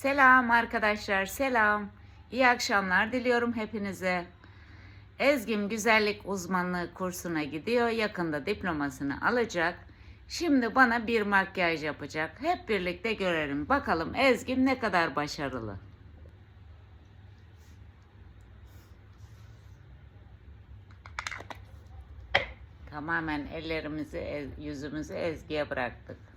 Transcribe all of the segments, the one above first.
Selam arkadaşlar, selam. İyi akşamlar diliyorum hepinize. Ezgim güzellik uzmanlığı kursuna gidiyor. Yakında diplomasını alacak. Şimdi bana bir makyaj yapacak. Hep birlikte görelim. Bakalım Ezgim ne kadar başarılı. Tamamen ellerimizi, yüzümüzü Ezgi'ye bıraktık.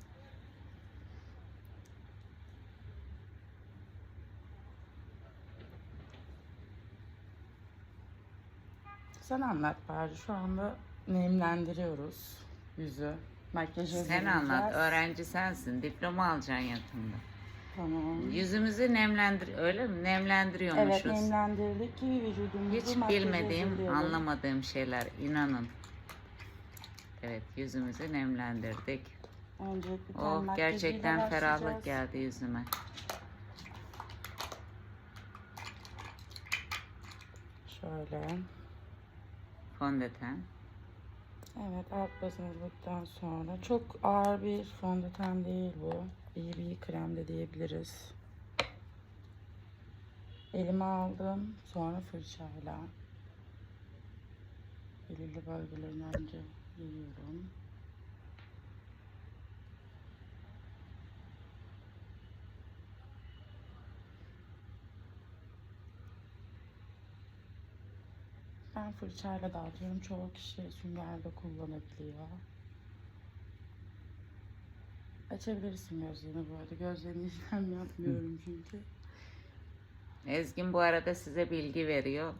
Sen anlat bari. Şu anda nemlendiriyoruz yüzü. Makyaj Sen hazırlayacağız. anlat. Öğrenci sensin. Diploma alacaksın yakında. Tamam. Yüzümüzü nemlendir öyle mi? Nemlendiriyormuşuz. Evet nemlendirdik ki vücudumuzu Hiç bilmediğim, hazırlayalım. anlamadığım şeyler inanın. Evet, yüzümüzü nemlendirdik. Öncelikle ten Oh, makyajıyla gerçekten ferahlık geldi yüzüme. Şöyle. Fondöten. Evet alt basınızlıktan sonra çok ağır bir fondöten değil bu. İyi bir krem de diyebiliriz. Elime aldım. Sonra fırçayla belirli bölgelerine önce yayıyorum. Ben fırçayla dağıtıyorum. Çoğu kişi sünger de kullanabiliyor. Açabilirsin gözlerini bu arada. Gözlerini işlem yapmıyorum çünkü. Ezgin bu arada size bilgi veriyor.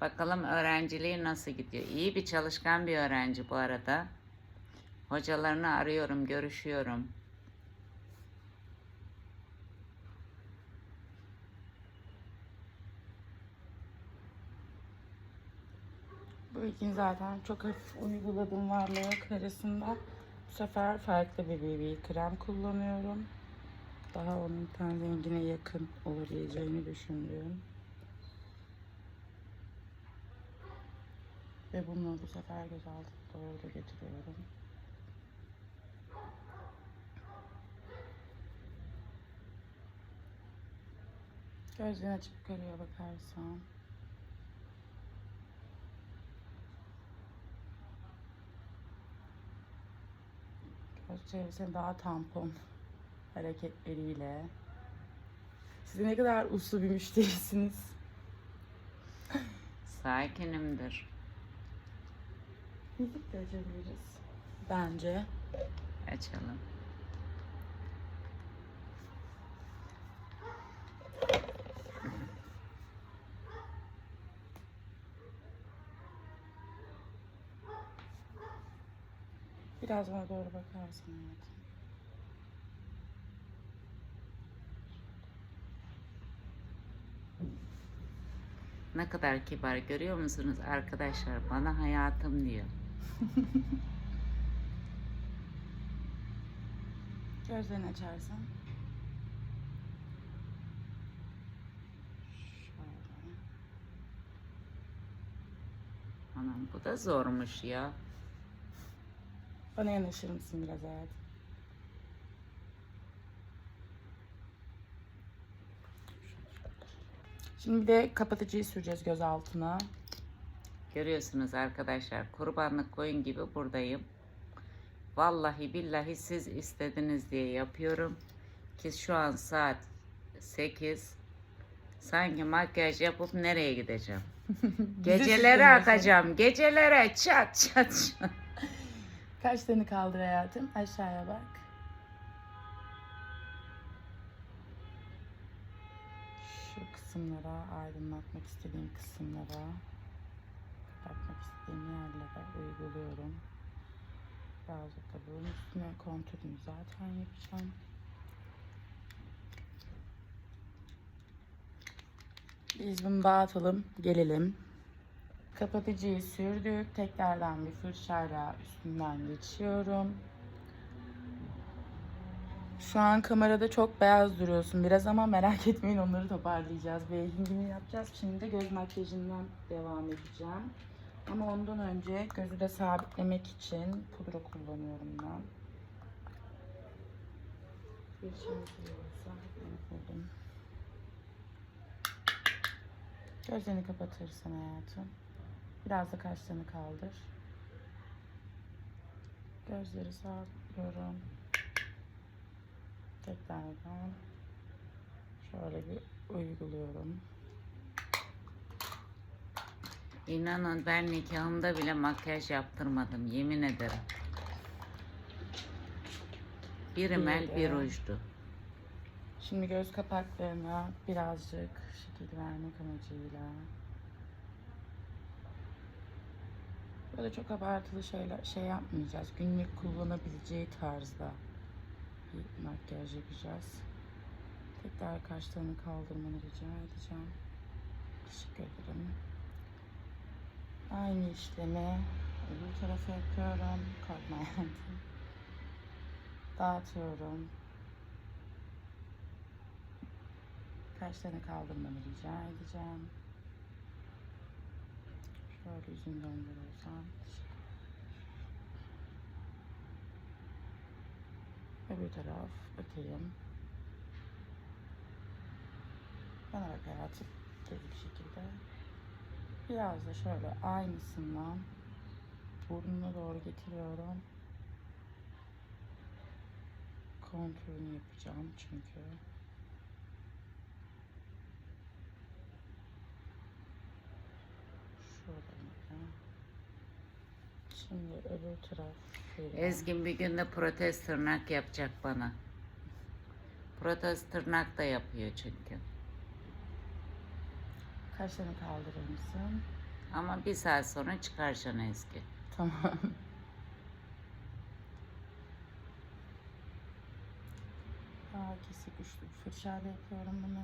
Bakalım öğrenciliği nasıl gidiyor? İyi bir çalışkan bir öğrenci bu arada. Hocalarını arıyorum, görüşüyorum. Bu ilkin zaten çok hafif uyguladım varlığı arasında. Bu sefer farklı bir BB krem kullanıyorum. Daha onun ten rengine yakın olabileceğini düşündüğüm. Ve bunu bu sefer göz altına doğru da getiriyorum. Gözlerini açıp yukarıya bakarsan. Çevresine daha tampon hareketleriyle. Siz ne kadar uslu bir müşterisiniz. Sakinimdir. Müzik de açabiliriz. Bence. Açalım. Biraz bana doğru bakarsın hayatım. Ne kadar kibar görüyor musunuz arkadaşlar? Bana hayatım diyor. Gözlerini açarsan. Şöyle. Anam bu da zormuş ya. Bana yanaşır mısın biraz hayatım? Şimdi bir de kapatıcıyı süreceğiz göz altına. Görüyorsunuz arkadaşlar kurbanlık koyun gibi buradayım. Vallahi billahi siz istediniz diye yapıyorum. Ki şu an saat 8. Sanki makyaj yapıp nereye gideceğim? Gecelere akacağım. Gecelere çat çat çat. Kaşlarını kaldır hayatım. Aşağıya bak. Şu kısımlara, aydınlatmak istediğim kısımlara, bakmak istediğim yerlere uyguluyorum. Birazcık da bunun üstüne kontürünü zaten yapacağım. Biz bunu dağıtalım, gelelim. Kapatıcıyı sürdük. Tekrardan bir fırçayla üstünden geçiyorum. Şu an kamerada çok beyaz duruyorsun biraz ama merak etmeyin onları toparlayacağız. Beygingini yapacağız. Şimdi de göz makyajından devam edeceğim. Ama ondan önce gözü de sabitlemek için pudra kullanıyorum ben. Bir olursa bunu buldum. Gözlerini kapatırsın hayatım. Biraz da kaşlarını kaldır. Gözleri sabitliyorum. Tekrardan şöyle bir uyguluyorum. İnanın ben nikahımda bile makyaj yaptırmadım yemin ederim. Bir rimel bir rujdu. Şimdi göz kapaklarına birazcık şekil vermek amacıyla böyle çok abartılı şeyler şey yapmayacağız. Günlük kullanabileceği tarzda bir makyaj yapacağız. Tekrar kaşlarını kaldırmanı rica edeceğim. Teşekkür ederim. Aynı işlemi öbür tarafa yapıyorum. Korkma hayatım. Dağıtıyorum. Kaşlarını kaldırmanı rica edeceğim. Şöyle yüzünü döndürürsen. Öbür taraf bakayım. Bana bak hayatım. Düz bir şekilde. Biraz da şöyle aynısından burnuna doğru getiriyorum. Kontrolünü yapacağım çünkü. Şuradan da. Şimdi öbür taraf. şöyle. Ezgin bir günde protez tırnak yapacak bana. Protez tırnak da yapıyor çünkü. Kaşlarını kaldırır mısın? Ama bir saat sonra çıkaracaksın Ezgi. Tamam. Daha kesik üçlü bir fırçayla yapıyorum bunu.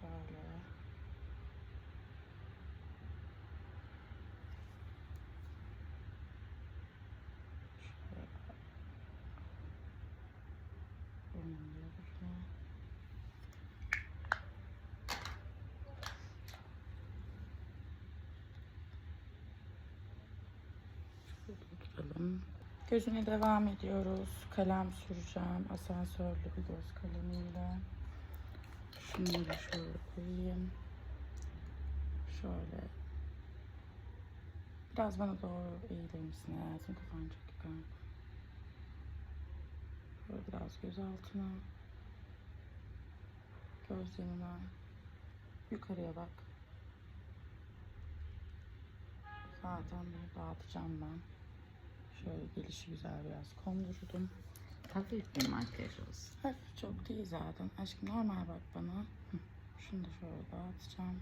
Şöyle. Şöyle. Burnunu Bakalım. Gözüne devam ediyoruz. Kalem süreceğim. Asansörlü bir göz kalemiyle. Şunları şöyle koyayım. Şöyle. Biraz bana doğru eğilir misin hayatım? Kafan çok yukarı. Böyle biraz göz altına. Göz yanına. Yukarıya bak. Zaten bunu dağıtacağım ben. Şöyle gelişi güzel biraz kondurdum. Hafif bir makyaj olsun. Hafif çok değil zaten. Aşkım normal bak bana. Şunu da şöyle dağıtacağım.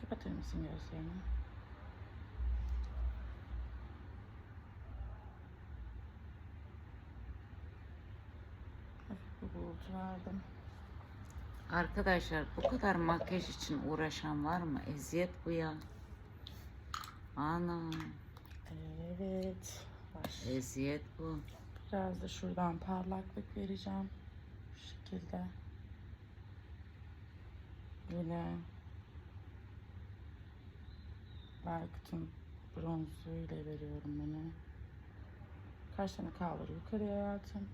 Kapatır mısın gözlerini? Verdim. Arkadaşlar bu kadar makyaj için uğraşan var mı? Eziyet bu ya. Ana Evet. Var. eziyet bu. Biraz da şuradan parlaklık vereceğim. Bu şekilde. Yine Berkut'un bronzuyla veriyorum bunu. Kaşlarını kaldır yukarıya hayatım.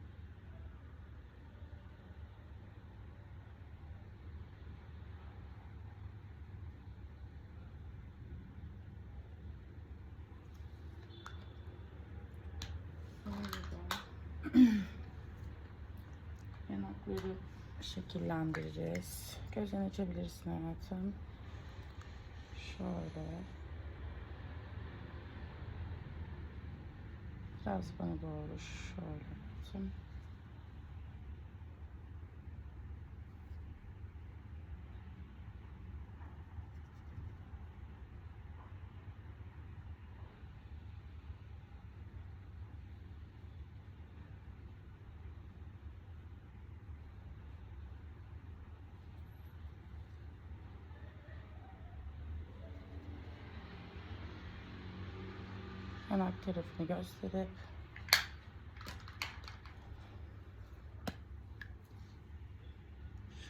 Yanakları şekillendireceğiz. Gözlerini açabilirsin hayatım. Şöyle. Biraz bana doğru şöyle yaptım. Yanak tarafını gösterip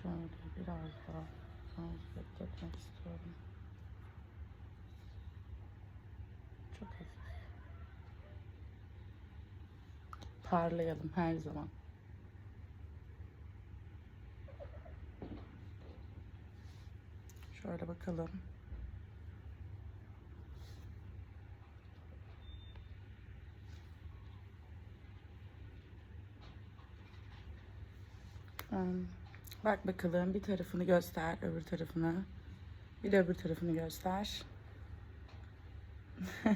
şöyle biraz daha bekletmek istiyorum. Çok hafif. Parlayalım her zaman. Şöyle bakalım. Bak bakalım bir tarafını göster, öbür tarafını. Bir de öbür tarafını göster.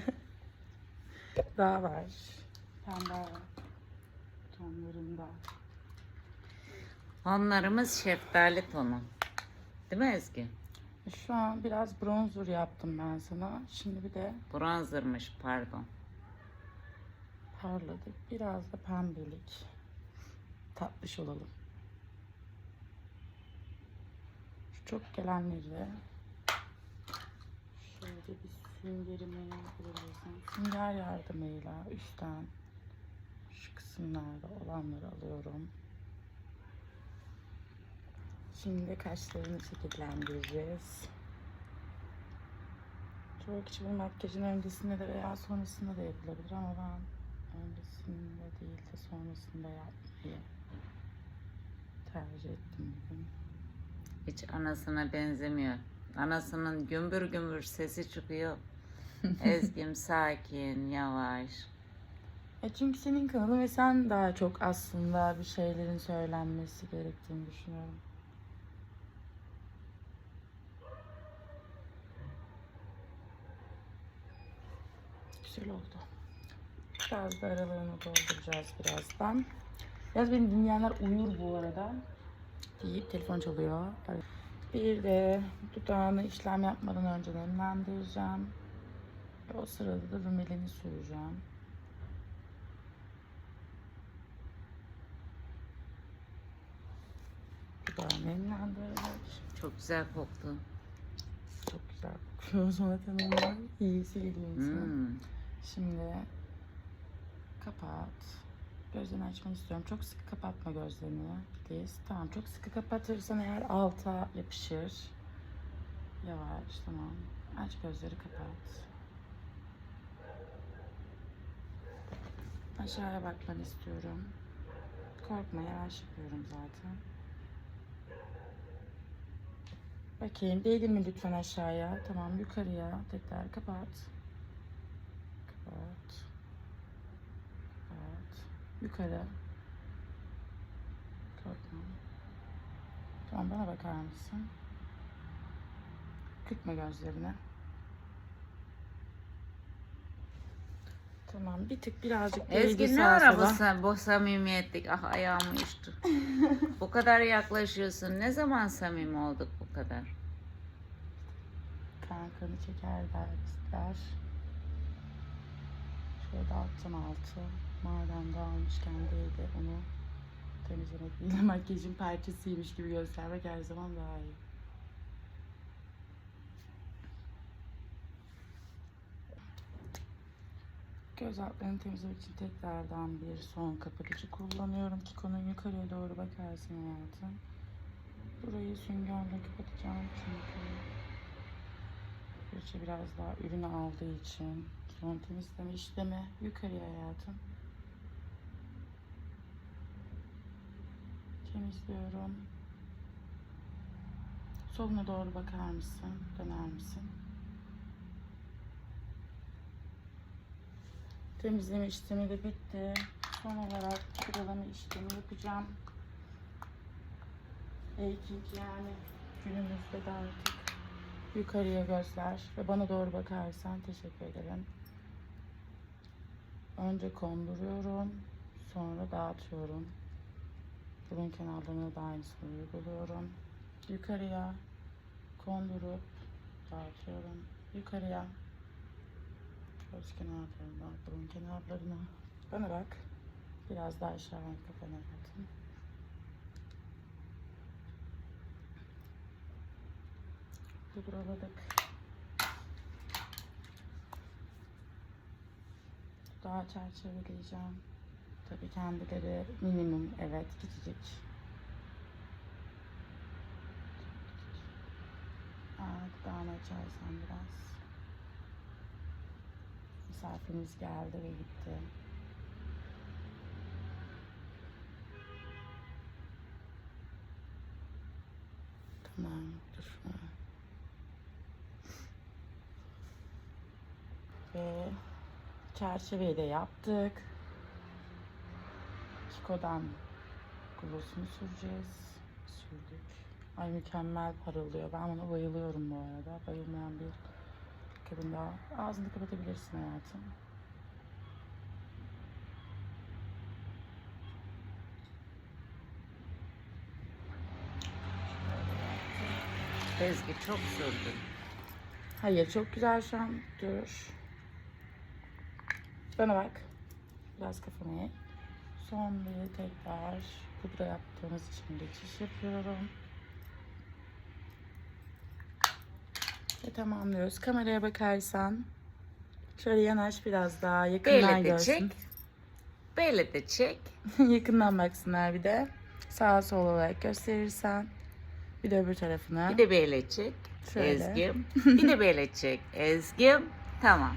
Daha var. Pembe tonlarında. Onlarımız şeftali tonu. Değil mi Ezgi? Şu an biraz bronzer yaptım ben sana. Şimdi bir de Bronzermış pardon. parladık. Biraz da pembelik. Tatlış olalım. Şu çok gelenleri şöyle bir süngerime bulabilirsem sünger yardımıyla üstten şu kısımlarda olanları alıyorum. Şimdi kaşlarını şekillendireceğiz. Çoğu kişi bu makyajın öncesinde de veya sonrasında da yapılabilir ama ben öncesinde değil de sonrasında yapmayı tercih ettim bugün. Hiç anasına benzemiyor. Anasının gümbür gümbür sesi çıkıyor. Ezgim sakin, yavaş. E çünkü senin kanalın ve sen daha çok aslında bir şeylerin söylenmesi gerektiğini düşünüyorum. Güzel oldu. Biraz da aralarını dolduracağız birazdan. Biraz beni dinleyenler uyur bu arada. Deyip telefon çalıyor. Bir de dudağını işlem yapmadan önce nemlendireceğim. Ve o sırada da rumelini süreceğim. Dudağı nemlendirdik. Çok güzel koktu. Çok güzel kokuyor zaten onlar. İyisi geliyor insana. Hmm. Şimdi kapat. Gözlerini açmanı istiyorum. Çok sıkı kapatma gözlerini. Diz. Tamam. Çok sıkı kapatırsan eğer alta yapışır. Yavaş. Tamam. Aç gözleri kapat. Aşağıya bakmanı istiyorum. Korkma yavaş yapıyorum zaten. Bakayım değdi mi lütfen aşağıya? Tamam yukarıya tekrar kapat. Kapat. Yukarı. Korkma. Tamam bana bakar mısın? Kırpma gözlerini. Tamam bir tık birazcık Ezgi ne sağa ara bu, samimiyetlik? Ah ayağım uyuştu. bu kadar yaklaşıyorsun. Ne zaman samimi olduk bu kadar? Kankanı çeker der. Şöyle dağıttım altı. Madem dağılmışken değil de onu temizlemek değil de makyajın parçasıymış gibi göstermek her zaman daha iyi. Göz altlarını temizlemek için tekrardan bir son kapatıcı kullanıyorum ki konu yukarıya doğru bakarsın hayatım. Burayı süngerle kapatacağım çünkü fırça biraz daha ürünü aldığı için son temizleme işlemi yukarıya hayatım. Temizliyorum. Soluna doğru bakar mısın? Döner misin? Temizleme işlemi de bitti. Son olarak kurulama işlemi yapacağım. Baking yani günümüzde de artık yukarıya gözler ve bana doğru bakarsan teşekkür ederim. Önce konduruyorum, sonra dağıtıyorum. Burun kenarlarına da aynısını uyguluyorum. Yukarıya kondurup dağıtıyorum. Yukarıya göz kenarlarına, burun kenarlarına. Bak. Biraz daha aşağı kafana atın. Pudraladık. daha çerçeveleyeceğim. Tabii kendileri minimum evet küçücük. Aa, dudağını açarsan biraz. Misafirimiz geldi ve gitti. Tamam, dur. Ve çerçeveyi de yaptık. Kiko'dan glossunu süreceğiz. Sürdük. Ay mükemmel parıldıyor. Ben buna bayılıyorum bu arada. Bayılmayan bir kadın daha. Ağzını kapatabilirsin hayatım. Ezgi çok sürdün. Hayır çok güzel şu an. Dur. Bana bak. Biraz kafanı eğ. Son bir tekrar pudra yaptığımız için geçiş yapıyorum. Ve tamamlıyoruz. Kameraya bakarsan şöyle yanaş biraz daha yakından Böyle görsün. çek. Böyle de çek. yakından baksınlar bir de. Sağa sol olarak gösterirsen. Bir de öbür tarafına. Bir de böyle çek. Şöyle. Ezgim. Bir de böyle çek. Ezgim. Tamam.